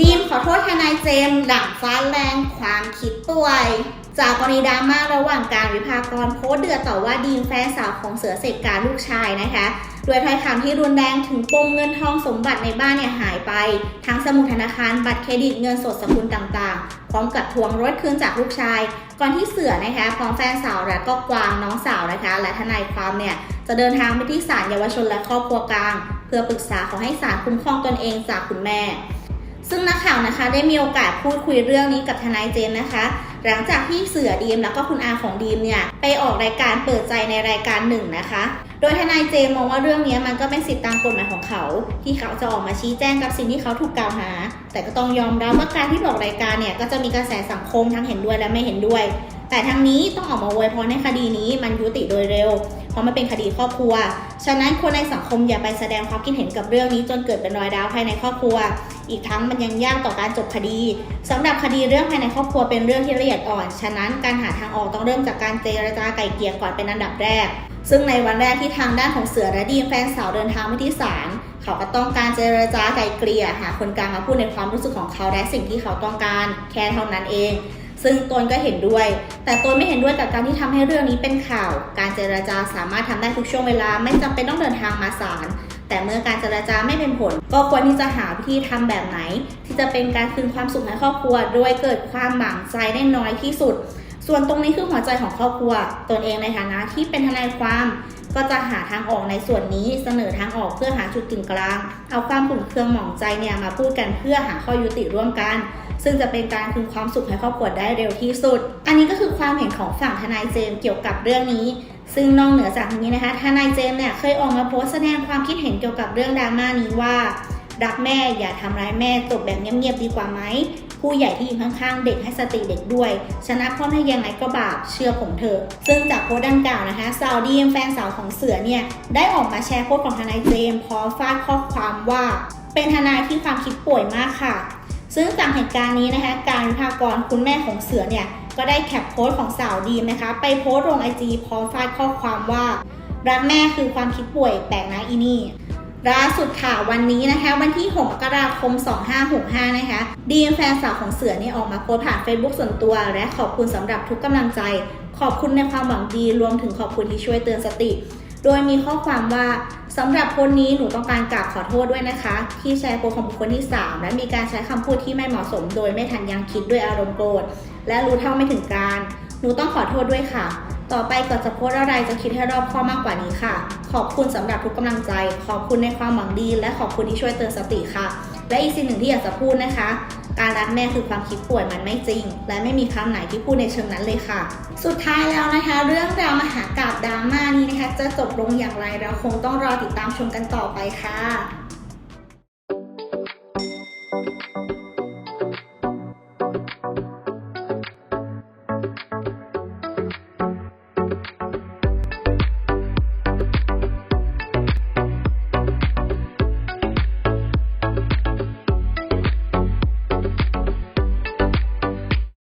ดีมขอโทษทนายเจมส์หลังฟ้าแรงความคิดป่วย จากกรณีดราม่าระหว่างการวิพากรโพสเดือดต่อว่าดีมแฟนสาวของเสือเสกการลูกชายนะคะด้วยถ้อยคำที่รุนแรงถึงปมเงินทองสมบัติในบ้านเนี่ยหายไป ทั้งสมุดธนาคารบัตรเครดิตเงินสดสกุลต่างๆ พร้อมกับทวงรถคืนจากลูกชาย ก่อนที่เสือนะคะพร้อมแฟนสาวและก็กวางน้องสาวนะคะ และทนายความเนี่ยจะเดินทางไปที่ศาลเยาวชนและครอบครัวกลาง เพื่อปรึกษาขอให้ศาลคุ้มครองตนเองจากคุณแม่ ซึ่งนักข่าวนะคะได้มีโอกาสพูดคุยเรื่องนี้กับทนายเจมนะคะ หลังจากที่เสือดีมแล้วก็คุณอาของดีมเนี่ยไปออกรายการเปิดใจในรายการหนึ่งนะคะ โดยทนายเจมมองว่าเรื่องนี้มันก็เป็นสิทธิตามกฎหมายของเขา ที่เขาจะออกมาชี้แจงกับสิ่งที่เขาถูกกล่าวหา แต่ก็ต้องยอมรับว่าการที่ออกรายการเนี่ยก็จะมีกระแสสังคมทั้งเห็นด้วยและไม่เห็นด้วย แต่ทั้งนี้ต้องออกมาอวยพรให้คดีนี้มันยุติโดยเร็ว ราะมันเป็นคดีครอบครัว ฉะนั้นคนในสังคมอย่าไปแสดงความคิดเห็นกับเรื่องนี้จนเกิดเป็นรอยร้าวภายในครอบครัว อีกทั้งมันยังยากต่อการจบคดีสำหรับคดีเรื่องภายในครอบครัวเป็นเรื่องที่ละเอียดอ่อน ฉะนั้นการหาทางออกต้องเริ่มจากการเจรจาไกล่เกลี่ยก่อนเป็นอันดับแรก ซึ่งในวันแรกที่ทางด้านของเสือและดีมแฟนสาวเดินทางไปที่ศาลเขาก็ต้องการเจรจาไกล่เกลี่ยหาคนกลางมาพูดในความรู้สึกของเขาและสิ่งที่เขาต้องการแค่เท่านั้นเอง ซึ่งตนก็เห็นด้วย แต่ตนไม่เห็นด้วยกับการที่ทำให้เรื่องนี้เป็นข่าว การเจรจาสามารถทำได้ทุกช่วงเวลา ไม่จำเป็นต้องเดินทางมาศาลแต่เมื่อการเจรจาไม่เป็นผล ก็ควรที่จะหาวิธีทำแบบไหน ที่จะเป็นการคืนความสุขให้ครอบครัว โดยเกิดความหมั่งใจได้น้อยที่สุด ส่วนตรงนี้คือหัวใจของครอบครัว ตนเองในฐานะที่เป็นทนายความ ก็จะหาทางออกในส่วนนี้เสนอทางออกเพื่อหาจุดกึ่งกลาง เอาความขุ่นเคืองหมองใจเนี่ยมาพูดกันเพื่อหาข้อยุติร่วมกัน ซึ่งจะเป็นการคืนความสุขให้ครอบครัวได้เร็วที่สุด อันนี้ก็คือความเห็นของฝั่งทนายเจมส์เกี่ยวกับเรื่องนี้ ซึ่งนอกเหนือจากนี้นะคะทนายเจมส์เนี่ยเคยออกมาโพสต์แสดงความคิดเห็นเกี่ยวกับเรื่องดราม่านี้ว่ารักแม่อย่าทำร้ายแม่จบแบบเงียบๆดีกว่าไหม ผู้ใหญ่ที่อยู่ข้างๆ เด็กให้สติเด็กด้วย ชนะพ่อให้ยังไงก็บาปเชื่อผมเถอะ ซึ่งจากโพสต์ดังกล่าวนะคะสาวดีมแฟนสาวของเสือเนี่ย ได้ออกมาแชร์โพสต์ของทนายเจมพร้อมฟาดข้อความว่า เป็นทนายที่ความคิดป่วยมากค่ะ ซึ่งจากเหตุการณ์นี้นะคะ การวิพากรคุณแม่ของเสือเนี่ยก็ได้แคปโพสต์ของสาวดีมนะคะ ไปโพสต์ลงไอจีพร้อมฟาดข้อความว่ารักแม่คือความคิดป่วยแปลกนะอีนี่ ล่าสุดค่ะวันนี้นะคะ วันที่ 6 กราคม 2565 นะคะ ดีมแฟนสาวของเสือเนี่ยออกมาโพสผ่าน Facebook ส่วนตัว และขอบคุณสำหรับทุกกำลังใจ ขอบคุณในความหวังดีรวมถึงขอบคุณที่ช่วยเตือนสติ โดยมีข้อความว่าสำหรับคนนี้หนูต้องการกราบขอโทษด้วยนะคะ ที่แชร์โพสของบุคคลที่ 3 และมีการใช้คำพูดที่ไม่เหมาะสม โดยไม่ทันยังคิดด้วยอารมณ์โกรธและรู้เท่าไม่ถึงการ หนูต้องขอโทษด้วยค่ะ ต่อไปก่อนจะโพสอะไรจะคิดให้รอบคอบมากกว่านี้ค่ะ ขอบคุณสำหรับทุกกำลังใจ ขอบคุณในความหวังดี และขอบคุณที่ช่วยเตือนสติค่ะ และอีกสิ่งหนึ่งที่อยากจะพูดนะคะ การรักแม่คือความคิดป่วยมันไม่จริง และไม่มีคำไหนที่พูดในเชิงนั้นเลยค่ะ สุดท้ายแล้วนะคะ เรื่องราวมหากาบดราม่านี้นะคะ จะจบลงอย่างไรเราคงต้องรอติดตามชมกันต่อไปค่ะ